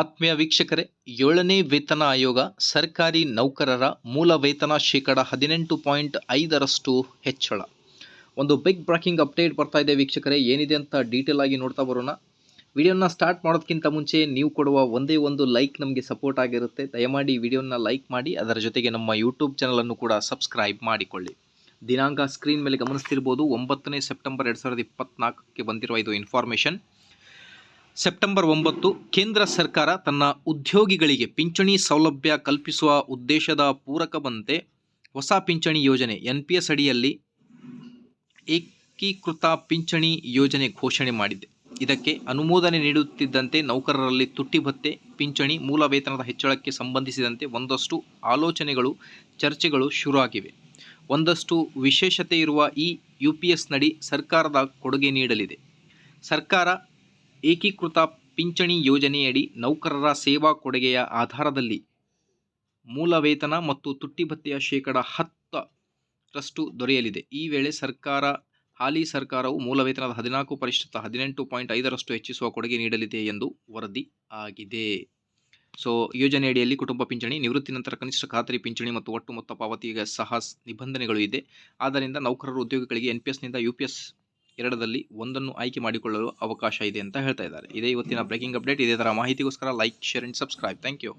ಆತ್ಮೀಯ ವೀಕ್ಷಕರೇ, ಏಳನೇ ವೇತನ ಆಯೋಗ ಸರ್ಕಾರಿ ನೌಕರರ ಮೂಲ ವೇತನ ಶೇಕಡ ಹದಿನೆಂಟು ಪಾಯಿಂಟ್ ಐದರಷ್ಟು ಹೆಚ್ಚಳ. ಒಂದು ಬಿಗ್ ಬ್ರೇಕಿಂಗ್ ಅಪ್ಡೇಟ್ ಬರ್ತಾ ಇದೆ ವೀಕ್ಷಕರೇ, ಏನಿದೆ ಅಂತ ಡೀಟೇಲ್ ಆಗಿ ನೋಡ್ತಾ ಬರೋಣ. ವಿಡಿಯೋನ ಸ್ಟಾರ್ಟ್ ಮಾಡೋದಕ್ಕಿಂತ ಮುಂಚೆ ನೀವು ಕೊಡುವ ಒಂದೇ ಒಂದು ಲೈಕ್ ನಮಗೆ ಸಪೋರ್ಟ್ ಆಗಿರುತ್ತೆ. ದಯಮಾಡಿ ವಿಡಿಯೋನ ಲೈಕ್ ಮಾಡಿ, ಅದರ ಜೊತೆಗೆ ನಮ್ಮ ಯೂಟ್ಯೂಬ್ ಚಾನಲನ್ನು ಕೂಡ ಸಬ್ಸ್ಕ್ರೈಬ್ ಮಾಡಿಕೊಳ್ಳಿ. ದಿನಾಂಕ ಸ್ಕ್ರೀನ್ ಮೇಲೆ ಗಮನಿಸ್ತಿರ್ಬೋದು, ಒಂಬತ್ತನೇ ಸೆಪ್ಟೆಂಬರ್ ಎರಡು ಸಾವಿರದ ಇಪ್ಪತ್ನಾಲ್ಕಕ್ಕೆ ಬಂದಿರುವ ಇದು ಇನ್ಫಾರ್ಮೇಷನ್ ಸೆಪ್ಟೆಂಬರ್ ಒಂಬತ್ತು, ಕೇಂದ್ರ ಸರ್ಕಾರ ತನ್ನ ಉದ್ಯೋಗಿಗಳಿಗೆ ಪಿಂಚಣಿ ಸೌಲಭ್ಯ ಕಲ್ಪಿಸುವ ಉದ್ದೇಶದ ಪೂರಕವಂತೆ ಹೊಸ ಪಿಂಚಣಿ ಯೋಜನೆ ಎನ್ ಪಿ ಎಸ್ ಅಡಿಯಲ್ಲಿ ಏಕೀಕೃತ ಪಿಂಚಣಿ ಯೋಜನೆ ಘೋಷಣೆ ಮಾಡಿದೆ. ಇದಕ್ಕೆ ಅನುಮೋದನೆ ನೀಡುತ್ತಿದ್ದಂತೆ ನೌಕರರಲ್ಲಿ ತುಟ್ಟಿ ಭತ್ಯೆ ಪಿಂಚಣಿ ಮೂಲ ವೇತನದ ಹೆಚ್ಚಳಕ್ಕೆ ಸಂಬಂಧಿಸಿದಂತೆ ಒಂದಷ್ಟು ಆಲೋಚನೆಗಳು, ಚರ್ಚೆಗಳು ಶುರುವಾಗಿವೆ. ಒಂದಷ್ಟು ವಿಶೇಷತೆ ಇರುವ ಈ ಯು ಪಿ ಎಸ್ ನಡಿ ಸರ್ಕಾರದ ಕೊಡುಗೆ ನೀಡಲಿದೆ. ಸರ್ಕಾರ ಏಕೀಕೃತ ಪಿಂಚಣಿ ಯೋಜನೆಯಡಿ ನೌಕರರ ಸೇವಾ ಕೊಡುಗೆಯ ಆಧಾರದಲ್ಲಿ ಮೂಲ ವೇತನ ಮತ್ತು ತುಟ್ಟಿ ಭತ್ಯೆಯ ಶೇಕಡ ಹತ್ತರಷ್ಟು ದೊರೆಯಲಿದೆ. ಈ ವೇಳೆ ಸರ್ಕಾರ, ಹಾಲಿ ಸರ್ಕಾರವು ಮೂಲ ವೇತನದ ಹದಿನಾಲ್ಕು ಪ್ರತಿಶತ ಹದಿನೆಂಟು ಪಾಯಿಂಟ್ ಐದರಷ್ಟು ಹೆಚ್ಚಿಸುವ ಕೊಡುಗೆ ನೀಡಲಿದೆ ಎಂದು ವರದಿ ಆಗಿದೆ. ಸೊ, ಯೋಜನೆಯಡಿಯಲ್ಲಿ ಕುಟುಂಬ ಪಿಂಚಣಿ, ನಿವೃತ್ತಿ ನಂತರ ಕನಿಷ್ಠ ಖಾತರಿ ಪಿಂಚಣಿ ಮತ್ತು ಒಟ್ಟು ಮೊತ್ತ ಪಾವತಿಗೆ ಸಹ ನಿಬಂಧನೆಗಳು ಇದೆ. ಆದ್ದರಿಂದ ನೌಕರರು ಉದ್ಯೋಗಿಗಳಿಗೆ ಎನ್ ಪಿ ಎಸ್ನಿಂದ ಯು ಪಿ ಎಸ್ ಎರಡರಲ್ಲಿ ಒಂದನ್ನು ಆಯ್ಕೆ ಮಾಡಿಕೊಳ್ಳಲು ಅವಕಾಶ ಇದೆ ಅಂತ ಹೇಳ್ತಾ ಇದ್ದಾರೆ. ಇದೇ ಇವತ್ತಿನ ಬ್ರೇಕಿಂಗ್ ಅಪ್ಡೇಟ್ ಇದೇ ಥರ ಮಾಹಿತಿಗೋಸ್ಕರ like share and subscribe thank you